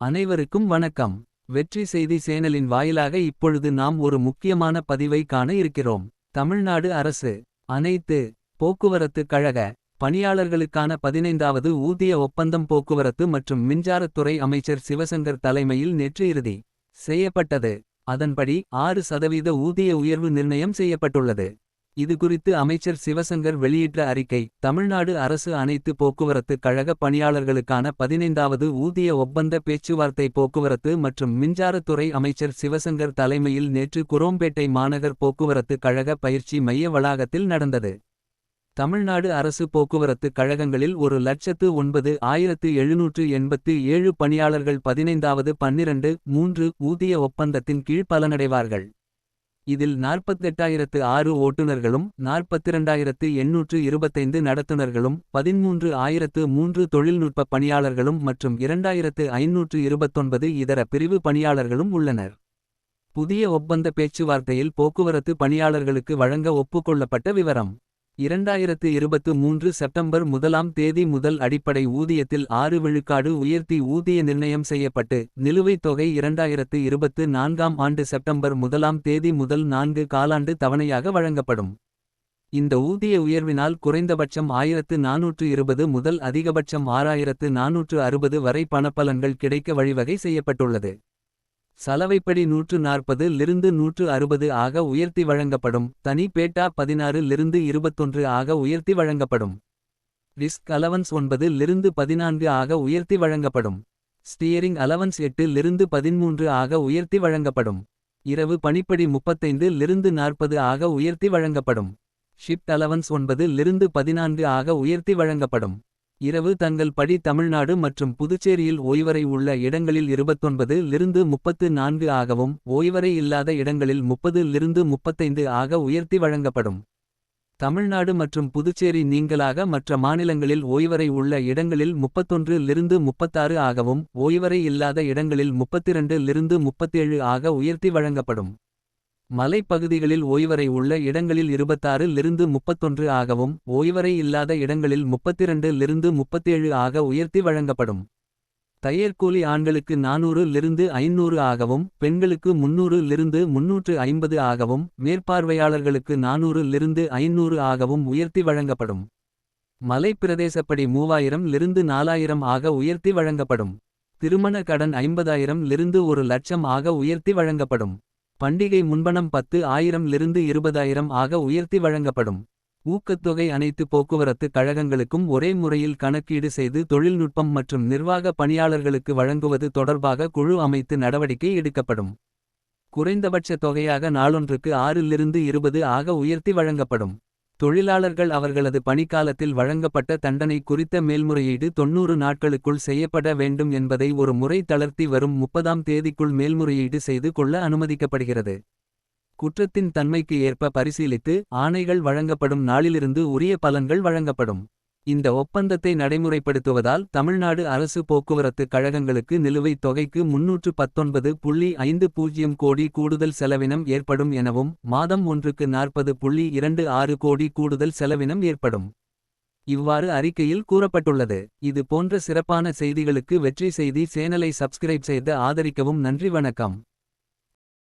அனைவருக்கும் வணக்கம். வெற்றி செய்தி சேனலின் வாயிலாக இப்பொழுது நாம் ஒரு முக்கியமான பதிவை காண இருக்கிறோம். தமிழ்நாடு அரசு அனைத்து போக்குவரத்து கழக பணியாளர்களுக்கான பதினைந்தாவது ஊதிய ஒப்பந்தம் போக்குவரத்து மற்றும் மின்சாரத்துறை அமைச்சர் சிவசங்கர் தலைமையில் நேற்று இறுதி செய்யப்பட்டது. அதன்படி ஆறு சதவீத ஊதிய உயர்வு நிர்ணயம் செய்யப்பட்டுள்ளது. இதுகுறித்து அமைச்சர் சிவசங்கர் வெளியிட்ட அறிக்கை. தமிழ்நாடு அரசு அனைத்து போக்குவரத்து கழக பணியாளர்களுக்கான பதினைந்தாவது ஊதிய ஒப்பந்த பேச்சுவார்த்தை போக்குவரத்து மற்றும் மின்சாரத்துறை அமைச்சர் சிவசங்கர் தலைமையில் நேற்று குரோம்பேட்டை மாநகர் போக்குவரத்து கழக பயிற்சி மைய வளாகத்தில் நடந்தது. தமிழ்நாடு அரசு போக்குவரத்து கழகங்களில் ஒரு லட்சத்து ஒன்பது ஆயிரத்து எழுநூற்று எண்பத்து ஏழு பணியாளர்கள் பதினைந்தாவது பன்னிரண்டு மூன்று ஊதிய ஒப்பந்தத்தின் கீழ் பலனடைவார்கள். இதில் நாற்பத்தெட்டாயிரத்து ஆறு ஓட்டுநர்களும் நாற்பத்திரண்டாயிரத்து எண்ணூற்று இருபத்தைந்து நடத்துனர்களும் பதிமூன்று ஆயிரத்து மூன்று தொழில்நுட்ப பணியாளர்களும் மற்றும் இரண்டாயிரத்து ஐநூற்று இருபத்தொன்பது இதர பிரிவு பணியாளர்களும் உள்ளனர். புதிய ஒப்பந்த பேச்சுவார்த்தையில் போக்குவரத்து பணியாளர்களுக்கு வழங்க ஒப்புக்கொள்ளப்பட்ட விவரம். இரண்டாயிரத்து இருபத்து மூன்று செப்டம்பர் முதலாம் தேதி முதல் அடிப்படை ஊதியத்தில் ஆறு விழுக்காடு உயர்த்தி ஊதிய நிர்ணயம் செய்யப்பட்டு நிலுவைத் தொகை இரண்டாயிரத்து இருபத்து நான்காம் ஆண்டு செப்டம்பர் முதலாம் தேதி முதல் நான்கு காலாண்டு தவணையாக வழங்கப்படும். இந்த ஊதிய உயர்வினால் குறைந்தபட்சம் ஆயிரத்து நானூற்று இருபது முதல் அதிகபட்சம் ஆறாயிரத்து நானூற்று அறுபது வரை பணப்பலன்கள் கிடைக்க வழிவகை செய்யப்பட்டுள்ளது. சலவைப்படி நூற்று நாற்பது லிருந்து நூற்று அறுபது ஆக உயர்த்தி வழங்கப்படும். தனி பேட்டா பதினாறு லிருந்து இருபத்தொன்று ஆக உயர்த்தி வழங்கப்படும். ரிஸ்க் அலவன்ஸ் ஒன்பது லிருந்து பதினான்கு ஆக உயர்த்தி வழங்கப்படும். ஸ்டியரிங் அலவன்ஸ் எட்டு லிருந்து பதிமூன்று ஆக உயர்த்தி வழங்கப்படும். இரவு பணிப்படி முப்பத்தைந்து லிருந்து நாற்பது ஆக உயர்த்தி வழங்கப்படும். ஷிப்ட் அலவன்ஸ் ஒன்பது லிருந்து பதினான்கு ஆக உயர்த்தி வழங்கப்படும். இரவு தங்கள் படி தமிழ்நாடு மற்றும் புதுச்சேரியில் ஓய்வறை உள்ள இடங்களில் இருபத்தொன்பது லிருந்து முப்பத்து நான்கு ஆகவும் ஓய்வறை இல்லாத இடங்களில் முப்பது லிருந்து முப்பத்தைந்து ஆக உயர்த்தி வழங்கப்படும். தமிழ்நாடு மற்றும் புதுச்சேரி நீங்களாக மற்ற மாநிலங்களில் ஓய்வறை உள்ள இடங்களில் முப்பத்தொன்று லிருந்து முப்பத்தாறு ஆகவும் ஓய்வறை இல்லாத இடங்களில் முப்பத்திரண்டு லிருந்து முப்பத்தேழு ஆக உயர்த்தி வழங்கப்படும். மலைப்பகுதிகளில் ஓய்வறை உள்ள இடங்களில் இருபத்தாறிலிருந்து முப்பத்தொன்று ஆகவும் ஓய்வறை இல்லாத இடங்களில் முப்பத்திரண்டுலிருந்து முப்பத்தேழு ஆக உயர்த்தி வழங்கப்படும். தையற்கூலி ஆண்களுக்கு நானூறுலிருந்து ஐநூறு ஆகவும் பெண்களுக்கு முன்னூறு லிருந்து முன்னூற்று ஐம்பது ஆகவும் மேற்பார்வையாளர்களுக்கு நானூறுலிருந்து ஐநூறு ஆகவும் உயர்த்தி வழங்கப்படும். மலைப்பிரதேசப்படி மூவாயிரம் லிருந்து நாலாயிரம் ஆக உயர்த்தி வழங்கப்படும். திருமண கடன் ஐம்பதாயிரம் லிருந்து ஒரு லட்சம் ஆக உயர்த்தி வழங்கப்படும். பண்டிகை முன்பணம் பத்து ஆயிரம்லிருந்து இருபதாயிரம் ஆக உயர்த்தி வழங்கப்படும். ஊக்கத்தொகை அனைத்து போக்குவரத்து கழகங்களுக்கும் ஒரே முறையில் கணக்கீடு செய்து தொழில்நுட்பம் மற்றும் நிர்வாக பணியாளர்களுக்கு வழங்குவது தொடர்பாக குழு அமைத்து நடவடிக்கை எடுக்கப்படும். குறைந்தபட்ச தொகையாக நாளொன்றுக்கு ஆறிலிருந்து இருபது ஆக உயர்த்தி வழங்கப்படும். தொழிலாளர்கள் அவர்களது பணிக்காலத்தில் வழங்கப்பட்ட தண்டனை குறித்த மேல்முறையீடு தொன்னூறு நாட்களுக்குள் செய்யப்பட வேண்டும் என்பதை ஒரு முறை தளர்த்தி வரும் முப்பதாம் தேதிக்குள் மேல்முறையீடு செய்து கொள்ள அனுமதிக்கப்படுகிறது. குற்றத்தின் தன்மைக்கு ஏற்ப பரிசீலித்து ஆணைகள் வழங்கப்படும் நாளிலிருந்து உரிய பலன்கள் வழங்கப்படும். இந்த ஒப்பந்தத்தை நடைமுறைப்படுத்துவதால் தமிழ்நாடு அரசு போக்குவரத்து கழகங்களுக்கு நிலுவைத் தொகைக்கு முன்னூற்று பத்தொன்பது புள்ளி ஐந்து பூஜ்ஜியம் கோடி கூடுதல் செலவினம் ஏற்படும் எனவும் மாதம் ஒன்றுக்கு நாற்பது புள்ளி இரண்டு ஆறு கோடி கூடுதல் செலவினம் ஏற்படும். இவ்வாறு அறிக்கையில் கூறப்பட்டுள்ளது. இது போன்ற சிறப்பான செய்திகளுக்கு வெற்றி செய்தி சேனலை சப்ஸ்கிரைப் செய்து ஆதரிக்கவும் நன்றி வணக்கம்.